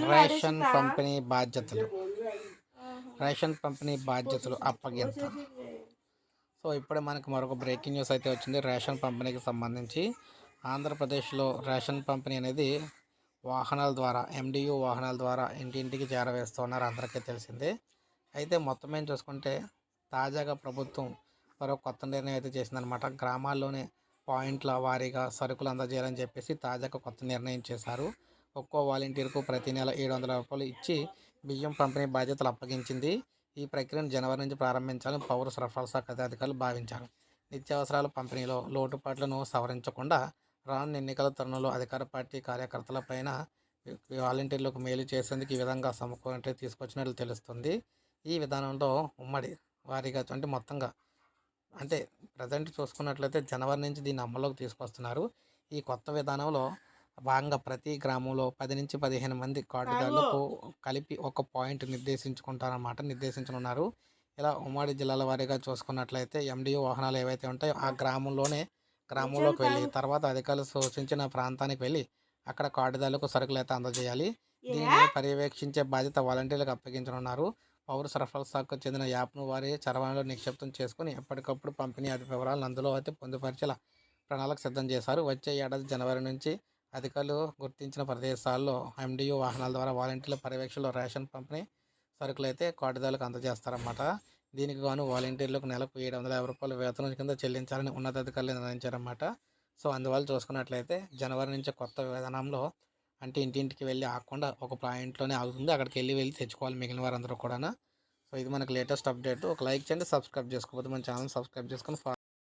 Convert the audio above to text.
Ration పంపిణీ బాధ్యతలు. Ration పంపిణీ బాధ్యతలు అప్పగింత. సో ఇప్పుడే మనకు మరొక బ్రేకింగ్ న్యూస్ అయితే వచ్చింది. రేషన్ పంపిణీకి సంబంధించి ఆంధ్రప్రదేశ్లో రేషన్ పంపిణీ అనేది వాహనాల ద్వారా ఎండియు వాహనాల ద్వారా ఇంటింటికి చేరవేస్తున్నారు. అందరికీ తెలిసిందే. అయితే మొత్తం ఏం చూసుకుంటే తాజాగా ప్రభుత్వం మరో కొత్త నిర్ణయం అయితే చేసిందనమాట గ్రామాల్లోనే పాయింట్ల వారీగా సరుకులు అందజేయాలని చెప్పేసి తాజాగా కొత్త నిర్ణయం చేశారు. ఒక్కో వాలంటీర్కు ప్రతి నెల ఏడు వందల రూపాయలు ఇచ్చి బియ్యం పంపిణీ బాధ్యతలు అప్పగించింది. ఈ ప్రక్రియను జనవరి నుంచి ప్రారంభించాలని పౌర సరఫరాల శాఖ అధికారులు భావించారు. నిత్యావసరాల పంపిణీలో లోటుపాట్లను సవరించకుండా రానున్న ఎన్నికల తరుణంలో అధికార పార్టీ కార్యకర్తలపైన వాలంటీర్లకు మేలు చేసేందుకు ఈ విధంగా సమకూరంటే తీసుకొచ్చినట్లు తెలుస్తుంది. ఈ విధానంలో ఉమ్మడి వారిగా అంటే మొత్తంగా అంటే ప్రజెంట్ చూసుకున్నట్లయితే జనవరి నుంచి దీన్ని అమల్లోకి తీసుకొస్తున్నారు. ఈ కొత్త విధానంలో భాగంగా ప్రతి గ్రామంలో పది నుంచి పదిహేను మంది కార్డుదారులకు కలిపి ఒక పాయింట్ నిర్దేశించుకుంటారన్నమాట. నిర్దేశించనున్నారు. ఇలా ఉమ్మడి జిల్లాల వారీగా చూసుకున్నట్లయితే ఎండిఓ వాహనాలు ఏవైతే ఉంటాయో ఆ గ్రామంలోనే గ్రామంలోకి వెళ్ళి తర్వాత అధికారులు సూచించిన ప్రాంతానికి వెళ్ళి అక్కడ కార్డుదారులకు సరుకులు అయితే అందజేయాలి దీన్ని పర్యవేక్షించే బాధ్యత వాలంటీర్లకు అప్పగించనున్నారు. పౌర సరఫరాల శాఖకు చెందిన యాప్ను వారి చరవాణిలో నిక్షిప్తం చేసుకుని ఎప్పటికప్పుడు పంపిణీ అది వివరాలను అందులో అయితే పొందుపరిచేలా ప్రణాళిక సిద్ధం చేశారు. వచ్చే ఏడాది జనవరి నుంచి అధికారులు గుర్తించిన ప్రదేశాల్లో ఎండియు వాహనాల ద్వారా వాలంటీర్ల పర్యవేక్షణలో రేషన్ పంపిణీ సరుకులు అయితే కార్డుదారులకు అందజేస్తారన్నమాట. దీనికి గాను వాలంటీర్లకు నెలకు ఏడు వందల యాభై రూపాయల వేతనం కింద చెల్లించాలని ఉన్నతాధికారులు నిర్ణయించారన్నమాట. సో అందువల్ల చూసుకున్నట్లయితే జనవరి నుంచి కొత్త విధానంలో అంటే ఇంటింటికి వెళ్ళి ఆగకుండా ఒక పాయింట్లోనే ఆగుతుంది. అక్కడికి వెళ్ళి వెళ్ళి తెచ్చుకోవాలి మిగిలిన వారందరూ కూడా సో ఇది మనకి లేటెస్ట్ అప్డేట్. ఒక లైక్ చేయండి సబ్స్క్రైబ్ చేసుకోకపోతే మన ఛానల్ సబ్స్క్రైబ్ చేసుకొని